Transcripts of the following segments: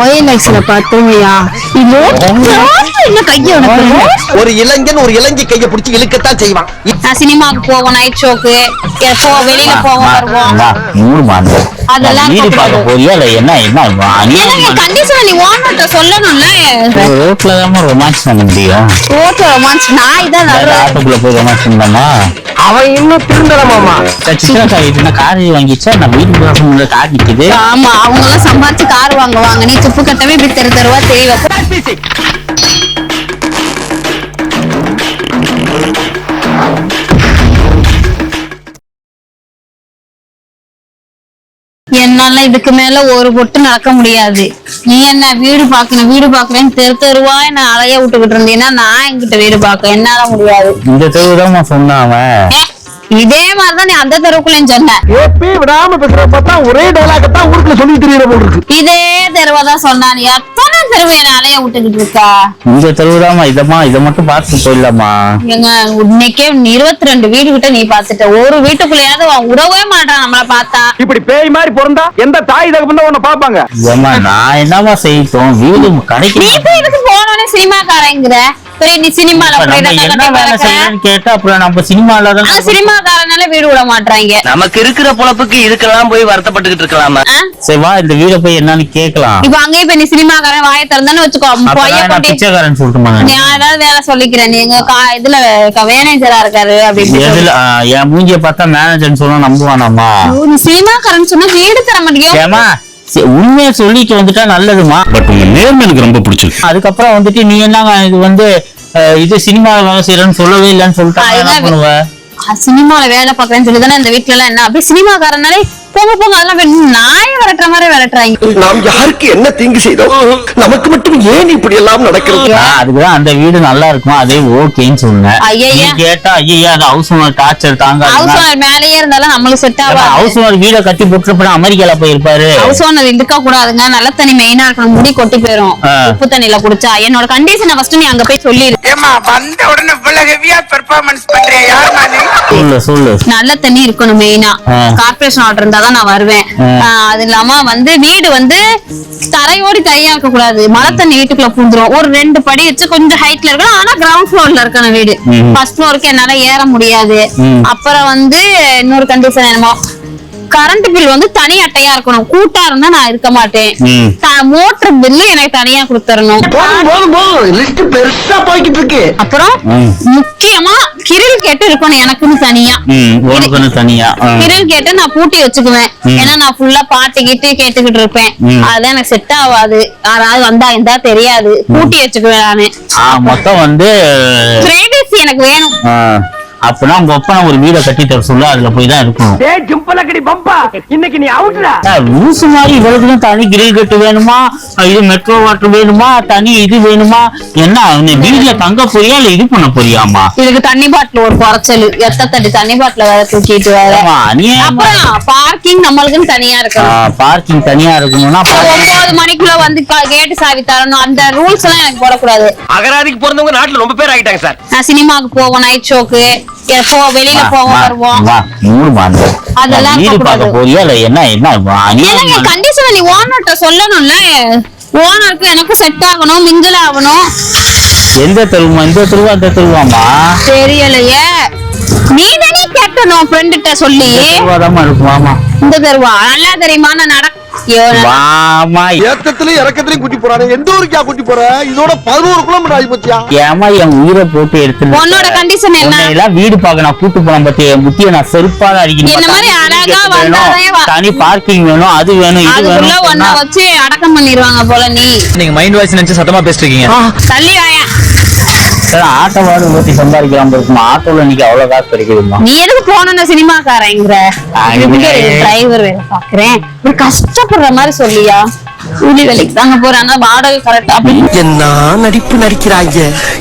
ஓஎல்எக்ஸ்ல பார்த்தோம்யா இது என்ன கைய ஒரு இளைஞன் ஒரு இளைஞி கைய பிடிச்சி இழுக்கத்தான் செய்வான். நான் சினிமாவுக்கு போவோம் நைட் ஷோக்கு வெளியில போவோம் வருவோம். அதெல்லாம் வீடு இருக்கக்கூடாது. பார்க்க போறியா இல்ல என்ன என்ன கண்டிஷன் நீ ஓனர்ட்ட சொல்லணும்ல? ரோட்ல தான் ரொமான்ஸ் பண்ண முடியும். ரோட்ல ரொமான்ஸ் நான் இதான் ஆட்டோக்குள்ள போய் ரொமான்ஸ் பண்ணலாமா? அவன் இன்னும் திருந்தலமாமா காய் கார் வாங்கிச்சா? நான் வீடு கார் நிக்குது. ஆமா அவங்க எல்லாம் சம்பாரிச்சு கார் வாங்குவாங்க. நீ கட்டவே இப்படி தெரு தெருவா தெரியல என்னால இதுக்கு மேல ஒரு பொட்டு நடக்க முடியாது. நீ என்ன வீடு பாக்கணும் வீடு பாக்குறேன்னு தெரு தெருவா என்ன அலைய விட்டுக்கிட்டு இருந்தீங்கன்னா நான் என்கிட்ட வீடு பார்க்க என்னால முடியாது. இந்த தெருவு தான் சொன்னான் அவன். ஏ, இதே மாதிரிதான் நீ அந்த தெருவுக்குள்ளேயும் சொன்ன. விடாம பேசுற பார்த்தா ஒரே டைலாக தான் ஊருக்குள்ள சொல்லி தெரியற போல இருக்கு. இதே தெருவை தான் சொன்னான். நீ எத்தனை தெருவை என்ன அலைய விட்டுக்கிட்டு இருக்கா? இந்த தெருவு தான்மா இதமா இதை மட்டும் பார்த்துட்டு போயிடலாமா எங்க இன்னைக்கே இருபத்தி ரெண்டு வீடு கிட்ட நீ பாத்துட்ட ஒரு வீட்டுக்குள்ளயாவது அவன் விடவே மாட்டான் நம்மள பார்த்தா. இப்படி பேய் மாதிரி பிறந்தா எந்த தாய் தகப்பன் தான் உன்னை பாப்பாங்க ஏம்மா நான் என்னமா செய்யட்டும்? வீடு நீ இப்ப இதுக்கு போனோடனே சினிமாக்காரங்கிற. பெரிய நீ சினிமால போய் என்ன கட்டி வேலை. செய்யணும்னு கேட்டா அப்புறம் நம்ம சினிமால தான் சினிமாக்காரனால வீடு விட மாட்டாங்க நமக்கு இருக்கிற பொழப்புக்கு இதுக்கெல்லாம் போய் வருத்தப்பட்டுக்கிட்டு இருக்கலாமா? சரி வா இந்த வீட போய் என்னன்னு கேட்கலாம். இப்ப அங்கேயும் இப்ப நீ சினிமாக்காரன் வாயை திறந்தான்னு வச்சுக்கோ பிச்சைக்காரன் சொல்லிட்டுமா நான்? ஏதாவது வேலை சொல்லிக்கிறேன். நீங்க கா- இதுல மேனேஜரா இருக்காரு அப்படி இப்படி சொல்லு. எதுல என் மூஞ்சிய பார்த்தா மேனேஜர்னு சொன்னா நம்புவானாமா? நீ சினிமாக்காரன் சொன்னா வீடு தர மாட்டேங்க உண்மையை சொல்லிட்டு வந்துட்டா நல்லதுமா? பட் உங்க நேர்மை எனக்கு ரொம்ப பிடிச்சிருக்கு. அதுக்கப்புறம் வந்துட்டு நீ என்னங்க இது வந்து இது சினிமா வேலை செய்யறேன்னு சொல்லவே இல்லைன்னு சொல்லிட்டா என்ன அதுதான் பண்ணுவ? சினிமால வேலை பாக்குறேன்னு சொல்லி தானே இந்த வீட்டுல எல்லாம் என்ன? அப்படியே சினிமாக்காரனாலே போங்க போங்க அதெல்லாம் நாயை விரட்டுற மாதிரி விரட்டுறாங்க. நாம் யாருக்கு என்ன தீங்கு செய்தோம்? நமக்கு மட்டும் ஏன் இப்படி எல்லாம் நடக்கிறது? அதுக்குதான் அந்த வீடு நல்லா இருக்கும்? அதே ஓகேன்னு ஐயைய. நீ கேட்டா ஐயா அது ஹவுஸ் ஓனர் டார்ச்சர் தாங்க ஹவுஸ் ஓனர் மேலேயே இருந்தாலும் நம்மளுக்கு செட் ஆகாது. ஹவுஸ் ஓனர் வீட கட்டி போட்டு அமெரிக்கால போயிருப்பாரு. ஹவுஸ் ஓனர் இருக்க கூடாதுங்க. நல்ல தண்ணி மெயினா இருக்கணும். முடி கொட்டி போயிரும். உப்பு தண்ணியில குடிச்சா. என்னோட கண்டிஷனை ஃபர்ஸ்ட் நீ அங்க போய் சொல்லிரு ஏமா வந்த உடனே இவ்வளவு ஹெவியா பெர்ஃபார்மன்ஸ் பண்றியா? யாருமா நீ சொல்லு சொல்லு. நல்ல தண்ணி இருக்கணும் மெயினா ஆ. கார்பரேஷன் ஆர்டர் இருந்தா தான் நான் வருவேன். அது இல்லாம வந்து வீடு வந்து தரையோடி தரையா இருக்க கூடாது மழை தண்ணி வீட்டுக்குள்ள பூந்துரும். ஒரு ரெண்டு படி வச்சு கொஞ்சம் ஹைட்ல இருக்கணும். ஆனா கிரவுண்ட் ஃப்ளோர்ல இருக்கணும் வீடு. ஃபர்ஸ்ட் ஃப்ளோருக்கு என்னால ஏற முடியாது. அப்புறம் வந்து இன்னொரு கண்டிஷன் என்னமோ கரண்ட் பில் வந்து தனி அட்டையா இருக்கணும். கூட்டா இருந்தா நான் இருக்க மாட்டேன். மோட்டர் பில்லு எனக்கு தனியா கொடுத்துடணும் அப்புறம். முக்கியமா கிரில் கேட்டு இருக்கணும் எனக்குன்னு தனியா. தனியா. கிரில் கேட்டு நான் பூட்டி வச்சுக்குவேன். ஏன்னா நான் ஃபுல்லா பாட்டு கிட்டு கேட்டுக்கிட்டு இருப்பேன். அதெல்லாம் எனக்கு செட் ஆகாது. யாராவது வந்தா இருந்தா தெரியாது. பூட்டி வச்சுக்குவேன் நானு. மொத்தம் வந்து பிரைவசி எனக்கு வேணும். அப்பனா உங்க அப்பா ஒரு வீட கட்டி தர சொல்ல அதுல போய் தான் இருக்கணும். டேய் ஜிம்பலக்கடி பம்பா இன்னைக்கு நீ அவுட்ரா லூசு மாதிரி இவளுக்கு தனி கிரில் கட்டு வேணுமா? இது மெட்ரோ வாட்டர் வேணுமா? தனி இது வேணுமா? என்ன நீ வீட்டுல தங்க போறியா இல்ல இது பண்ண போறியாமா இதுக்கு தண்ணி பாட்டில் ஒரு குறைச்சல். எத்த தட்டி தண்ணி பாட்டில வேற தூக்கிட்டு வேற அநியாயமா அப்புறம் பார்க்கிங் நம்மளுக்குன்னு தனியா இருக்கணும். பார்க்கிங் தனியா இருக்கணும்னா ஒன்பது மணிக்குள்ள வந்து கேட்டு சாவி தரணும். அந்த ரூல்ஸ் எல்லாம் எனக்கு போடக்கூடாது. அகராதிக்கு பிறந்தவங்க நாட்டுல ரொம்ப பேர் ஆகிட்டாங்க சார். நான் சினிமாவுக்கு போவோம் நைட் ஷோக்கு வெளியில போவோம் வருவோம். அதெல்லாம் வீடு இருக்கக்கூடாது. பார்க்க போறியா இல்ல என்ன என்ன கண்டிஷன் நீ ஓனர்ட்ட சொல்லணும்ல? ஓனருக்கு எனக்கும் செட் ஆகணும் மிங்கிள் ஆகணும். எந்த தெருவுமா இந்த தெருவா அந்த தெருவாமா தெரியலையே. நீ தானே கேட்கணும் ஃப்ரெண்டுகிட்ட சொல்லி. இந்த தெருவா நல்லா தெரியுமா நான் நட வாமா ஏத்தத்திலயும் இறக்கத்திலயும் கூட்டி போறானே. எந்த ஊருக்கா கூட்டி போற? இதோட பதினோரு கிலோமீட்டர் ஆகி போச்சியா? ஏமா என் உயிரை போட்டு எடுத்து உன்னோட condition என்ன? வீடு பார்க்க நான் கூட்டு போன பத்தி முட்டிய நான் செருப்பால அடிக்கணும். தனி பார்க்கிங் வேணும் அது வேணும் இது வச்சு அடக்கம் பண்ணிடுவாங்க போல நீ. நீங்க மைண்ட் வாய்ஸ் நினைச்சு சத்தமா பேசிட்டு இருக்கீங்க. தள்ளி சரி, ஆட்டோ வாடு ஊத்தி சம்பாதிக்கலாம் இருக்குமா? ஆட்டோல இன்னைக்கு அவ்வளவு காசு கிடைக்குதுமா? நீ எதுக்கு போன சினிமாக்காரங்கிற? அங்கே. டிரைவர் வேலை பாக்குறேன் ஒரு கஷ்டப்படுற மாதிரி சொல்லியா? கூலி வேலைக்கு தாங்க போறேன் ஆனா வாடகை கரெக்டா அப்படி என்ன நடிப்பு நடிக்கிறாங்க.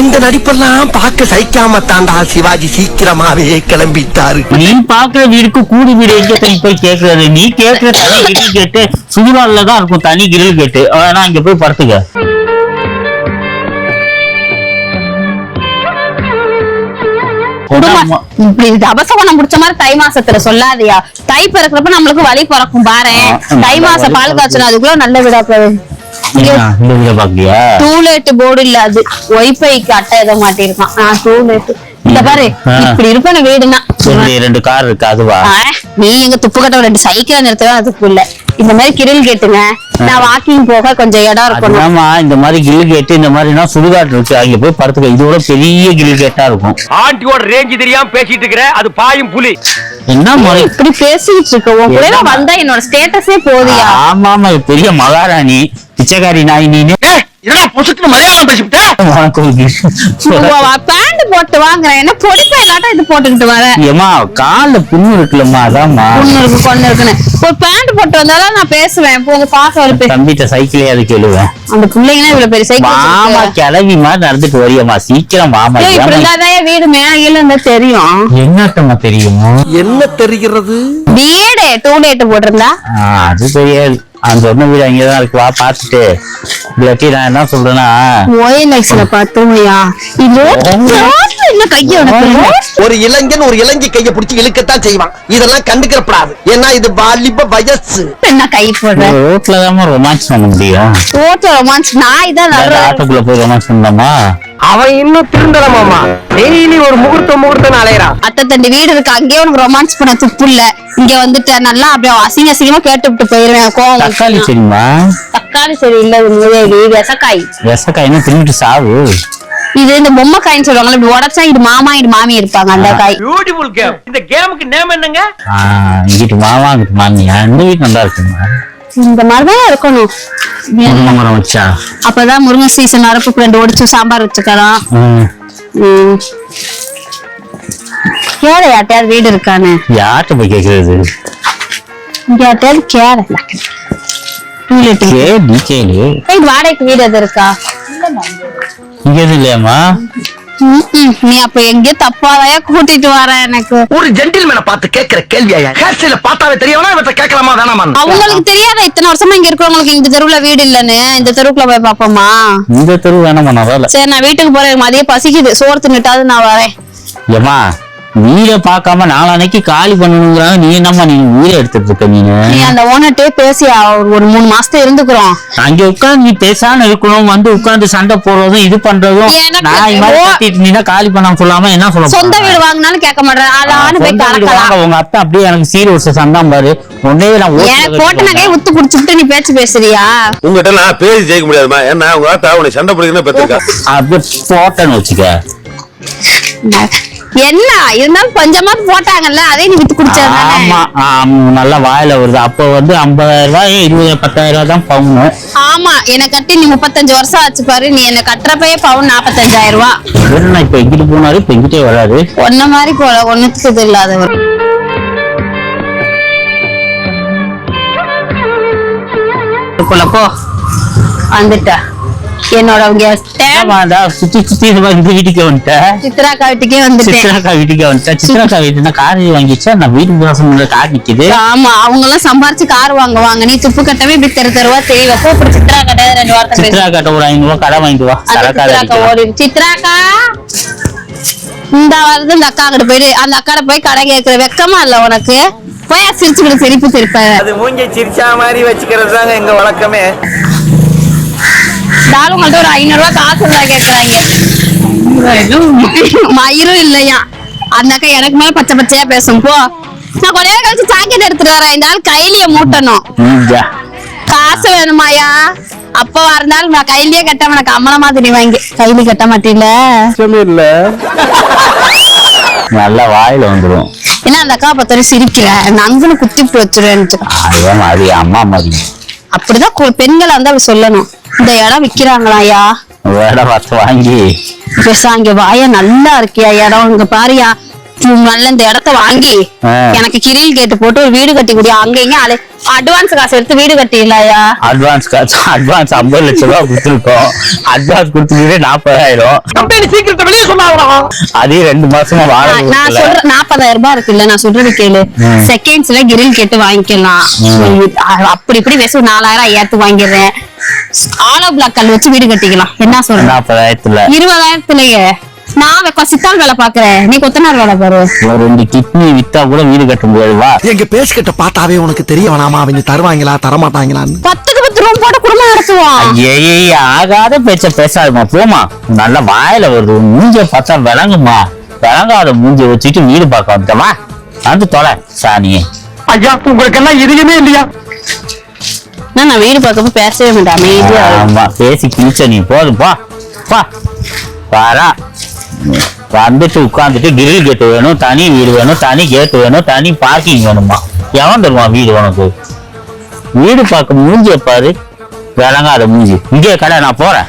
இந்த நடிப்பெல்லாம் பார்க்க சகிக்காம தாண்டா சிவாஜி சீக்கிரமாவே கிளம்பிட்டாரு. நீ பாக்குற வீடுக்கு கூடி வீடு எங்க தனி போய் கேக்குறது? நீ கேக்குற தனி கேட்டு சுடுகாடுல தான் இருக்கும் தனி கிரில் கேட்டு. வேணா இங்க போய் படுத்துக்க. குடும்பம் இப்படி அபசகுணம் முடிச்ச மாதிரி தை மாசத்துல சொல்லாதயா. தை பிறக்கிறப்ப நம்மளுக்கு வலி பிறக்கும் பாரு. தை மாசம் பால். காய்ச்சணும் அதுக்குள்ள நல்ல விடா டூலேட் போர்டு இல்ல அது. ஒய்ஃபைக்கு அட்டை எதை மாட்டிருக்கான் நான் டூலேட் இந்த பாரு. இப்படி இருக்கும் வீடுனா ரெண்டு கார் இருக்கு அதுவா? நீ எங்க துப்பு கட்ட ரெண்டு சைக்கிள் நிறுத்தவே அதுக்கு இல்ல. இந்த மாதிரி கிரில் கேட்டுங்க. நான் வாக்கிங் போக கொஞ்சம் இடம் இருக்கணும். அதுதாம்மா இந்த மாதிரி கில் கேட்டு இந்த மாதிரினா சுடுகாட்டு இருக்கு அங்க போய் படுத்துக்க. இதோட பெரிய கில் கேட்டா இருக்கும். ஆண்டியோட ரேஞ்சு தெரியாம பேசிட்டு இருக்கிற அது பாயும் புலி. என்ன முறை இப்படி பேசிக்கிட்டு இருக்க உன் கூட? வந்தா என்னோட ஸ்டேட்டஸே போதியா? ஆமா ஆமா பெரிய மகாராணி பிச்சைக்காரி நாய் நீனு. என்னடா பொசுக்கு மலையாளம் பேண்ட் போட்டு வாங்குறேன். என்ன பொடிப்பா இல்லாட்டா இது போட்டுக்கிட்டு வர. ஏமா கால்ல புண்ணு இருக்குல்லம்மா அதாம்மா. பொண்ணு இருக்கு பொண்ணு இருக்குன்னு. ஒரு பேண்ட் போட்டு வந்தாலும் நான் பேசுவேன். இப்போ உங்க பாக்க ஒரு பே- தம்பிட்ட சைக்கிளே அது கேளுவேன். அந்த பிள்ளைங்கன்னா இவ்வளவு பெரிய சைக்கிள் மாமா வச்சிருக்கு. கிளவி மாதிரி நடந்துட்டு வரியம்மா சீக்கிரம் மாமா ஏய், இப்படி இருந்தாதான் வீடு மேல இருந்தா தெரியும். என்னட்டமா தெரியுமோ? என்ன தெரிகிறது? வீடு டூ டேட் போட்டிருந்தா? அது தெரியாது. அந்த சொன்ன வீடு அங்கேதான் இருக்கு வா பாத்துட்டு இல்லாட்டி நான் என்ன சொல்றேன்னா ஓஎல்எக்ஸ்ல பார்த்தோமையா இது என்ன கைய உனக்கு ஒரு இளைஞன் ஒரு இளைஞி கைய பிடிச்சி இழுக்கத்தான் செய்வான். இதெல்லாம் கண்டுக்கிறப்படாது. ஏன்னா இது வாலிப வயசு. என்ன கை போடுற? ரோட்ல தான் ரொமான்ஸ் பண்ண முடியும் ஓட்ட ரொமான்ஸ் நான் இதான் ஆட்டோக்குள்ள போய் ரொமான்ஸ் பண்ணலாமா? அவன் இன்னும் திருந்தல மாமா. டெய்லி ஒரு முகூர்த்தம் முகூர்த்தம் அலையறான் அத்தை தண்டி வீடு இருக்கு. அங்கேயே உனக்கு ரொமான்ஸ் பண்ண துப்பு இல்ல. இங்க வந்துட்ட நல்லா அப்படியே அசிங்க அசிங்கமா கேட்டு விட்டு போயிருவேன். கோவம் தக்காளி. சரிம்மா தக்காளி சரி இல்ல இது முதலி விசக்காய். ரசக்காய்னா தின்னுட்டு சாவு? இது இந்த பொம்மை காயின்னு சொல்லுவாங்கல்ல இப்படி உடச்சா இது மாமா இது மாமி இருப்பாங்க அந்த காய். பியூட்டிஃபுல் கேம் இந்த கேமுக்கு நேம் என்னங்க? இங்கிட்டு மாமா அங்கிட்டு மாமியா இந்த வீட்டு நல்லா இருக்குமா இந்த மாதிரிதான் இருக்கணும். முருங்கை மரம் வச்சா. அப்பதான் முருங்கை சீசன் வரப்பு ரெண்டு ஒடிச்சு சாம்பார் வச்சுக்கலாம். கேள யார்ட்டையாவது வீடு இருக்கான்னு. யார்கிட்ட போய் கேக்குறது? யார்ட்டையாவது கேளு. வாடகைக்கு வீடு எது இருக்கா? இங்க எதுவும் இல்லையாம்மா ம்ம். நீ அப்ப எங்கேயோ தப்பாதையா கூட்டிட்டு வர எனக்கு? ஒரு ஜென்டில்மேனை பார்த்து கேட்கிற கேள்வியா ஹேர் ஸ்டைல பார்த்தாவே தெரியவனா இவற்றை கேட்கலாமா வேணாமா அவங்களுக்கு தெரியாத? இத்தனை வருஷமா இங்க இருக்கிறவங்களுக்கு இந்த தெருவுல வீடு இல்லன்னு? இந்த தெருவுக்குள்ள போய் பாப்போமா இந்த தெரு வேணாமா நான் சரி நான் வீட்டுக்கு போறேன். மதியம் பசிக்குது. சோறு தின்னுட்டாவது நான் வரேன். ஏமா வீட பார்க்காம நாளானைக்கு காலி பண்ணணுங்கிறாங்க. நீ என்னம்மா நீ வீட எடுத்துட்டு இருக்க நீனு? நீ அந்த ஓனர்ட்டே பேசி ஒரு ஒரு மூணு மாசத்துல இருந்துக்கிறோம். அங்க உட்கார்ந்து நீ பேசாம இருக்கணும் வந்து உட்கார்ந்து சண்டை போடுறதும் இது பண்றதும் நான் நீனா காலி பண்ணாம சொல்லாம என்ன சொல்ல சொந்த? வீடு வாங்கினாலும் கேட்க மாட்டேன். உங்க அப்பா அப்படியே எனக்கு சீர் வருஷம் சண்டாம் பாரு. உடனே நான் போட்டு நகையை உத்து குடிச்சுட்டு நீ பேச்சு பேசுறியா? உங்ககிட்ட நான் பேசி ஜெயிக்க முடியாதுமா? ஏன்னா உங்க ஆத்தா உன்னை சண்டை பிடிக்கணும் பெற்றிருக்கா அப்படியே போட்டேன்னு வச்சுக்க. என்ன? இருந்தாலும் கொஞ்சமாவது போட்டாங்கல்ல அதே நீ வித்து குடிச்சாதானே ஆமா ஆம், நல்லா வாயில வருது. அப்ப வந்து ஐம்பதாயிரம் ரூபாய் இருபது பத்தாயிரம் ரூபாய் தான் பவுனு. ஆமா என்னை கட்டி நீ முப்பத்தஞ்சு வருஷம் ஆச்சு பாரு. நீ என்ன கட்டுறப்பயே பவுன் நாப்பத்தஞ்சாயிரம் ரூபாய் இவரு நான் இப்ப எங்கிட்டு போனாரு? இப்ப எங்கிட்டே வராரு? ஒன்ன மாதிரி போல ஒண்ணுத்துக்கு இது இல்லாதவர். இதுக்குள்ள போ. வந்துட்ட என்னோட stand ஆமாடா சுத்தி சுத்தி வீட்டுக்கு வந்துட்டேன் சித்ராக்கா வீட்டுக்கே வந்துட்டேன். சித்ராக்கா வீட்டுக்கு வந்துட்டேன் சித்ராக்கா வீட்டுனா கார் வாங்கிச்சா? நான் வீட்டு வாசல் கார் நிக்குது. ஆமா அவங்க எல்லாம் சம்பாரிச்சு கார் வாங்குவாங்க. நீ துப்பு கட்டவே இப்படி தெரு தெருவா தெரியல போ இப்படி சித்ரா கடை ரெண்டு வார்த்தை சித்ரா கிட்ட ஒரு ஐநூறு கடை வாங்கிட்டு வா. சித்ராக்கா ஓடி சித்ராக்கா? இந்த வருது இந்த அக்கா கிட்ட போயிட்டு அந்த அக்காட போய் கடை கேட்கிற வெக்கமா இல்ல உனக்கு? போய் சிரிச்சுக்கிட்டு சிரிப்பு சிரிப்ப. அது மூஞ்சி சிரிச்சா மாதிரி வச்சுக்கிறது தாங்க எங்க வழக்கமே. தாலும் உங்கள்ட்ட ஒரு ஐநூறு ரூபாய் காசு இருந்தா கேக்குறாங்க. மயிரும் இல்லையா? அந்த அக்கா எனக்கு மேல பச்சை பச்சையா பேசும். போ. நான் கொஞ்ச நேரம் கழிச்சு ஜாக்கெட் எடுத்துட்டு வரேன். இந்த ஆள் கையிலேயே மூட்டணும். காசு வேணுமாயா? அப்ப வரந்தாலும் நான் கையிலேயே கட்ட எனக்கு அம்மன மாதிரி வாங்கி கையில கட்ட மாட்டீல நல்லா வாயில வந்துரும். ஏன்னா அந்த அக்கா பத்தோட சிரிக்கிற? நங்குன்னு குத்திட்டு வச்சிருவேன்ட்டு அதே மாதிரி அம்மா மாதிரி. அப்படிதான் பெண்களை வந்து அப்படி சொல்லணும். இந்த இடம் விக்கிறாங்களாயா வேட பார்த்து வாங்கி. பேசா இங்க வாயா நல்லா இருக்கியா இடம் இங்க பாரியா. நல்ல இந்த இடத்த வாங்கி. எனக்கு கிரில் கேட்டு போட்டு ஒரு வீடு கட்டி குடியா அங்க இங்க அட்வான்ஸ் காசு எடுத்து வீடு கட்டிடலாயா அட்வான்ஸ் காசு அட்வான்ஸ் ஐம்பது லட்சம் ரூபாய் கொடுத்துருக்கோம். அட்வான்ஸ் கொடுத்துக்கிட்டே நாற்பதாயிரம். அதே ரெண்டு மாசமா வாடகை நான் நான் கொடுக்கல. சொல்ற நாற்பதாயிரம் ரூபாய் இருக்குல்ல நான் சொல்றது கேளு. செகண்ட்ஸ்ல கிரில் கேட்டு வாங்கிக்கலாம். அப்படி இப்படி பேச நாலாயிரம் ஐயாயிரத்துக்கு வாங்கிடுறேன். ஆலோ பிளாக் கல் வச்சு வீடு கட்டிக்கலாம். என்ன சொல்ற நாற்பதாயிரத்துல இருபதாயிரத்துலயே. நான் சித்தாள் வேலை பாக்குறேன் நீ கொத்தனார் வேலை பாரு. ரெண்டு கிட்னி வித்தா கூட வீடு கட்ட முடியாது. வா. எங்க பேசிக்கிட்ட பார்த்தாவே உனக்கு தெரிய வேணாமா? அவங்க தருவாங்களா தரமாட்டாங்களான்னு பத்துக்கு பத்து போட்டு குடும்பம் நடத்துவோம் ஏய் ஆகாத பேச்ச பேசாதுமா போமா நல்ல வாயில வருது. உன் மூஞ்சிய பார்த்தா விளங்குமா விளங்காத மூஞ்சிய வச்சுட்டு வீடு பார்க்க வந்துட்டமா வந்து தொலை சாணியே. ஐயா உங்களுக்கு எல்லாம் இதுவுமே இல்லையா? நான் நான் வீடு பார்க்கப்ப பேசவே மாட்டேன். அமைதியா. ஆமா பேசி கிழிச்ச நீ. போதும் பா. பா. பாரா வந்துட்டு உட்காந்துட்டு கிரில் கேட்டு வேணும் தனி வீடு வேணும் தனி கேட்டு வேணும் தனி பார்க்கிங் வேணுமா எவன் தருவான் வீடு உனக்கு? வீடு பார்க்க மூஞ்சிய பாரு. விளங்காத மூஞ்சி. இங்கே கடை நான் போறேன்.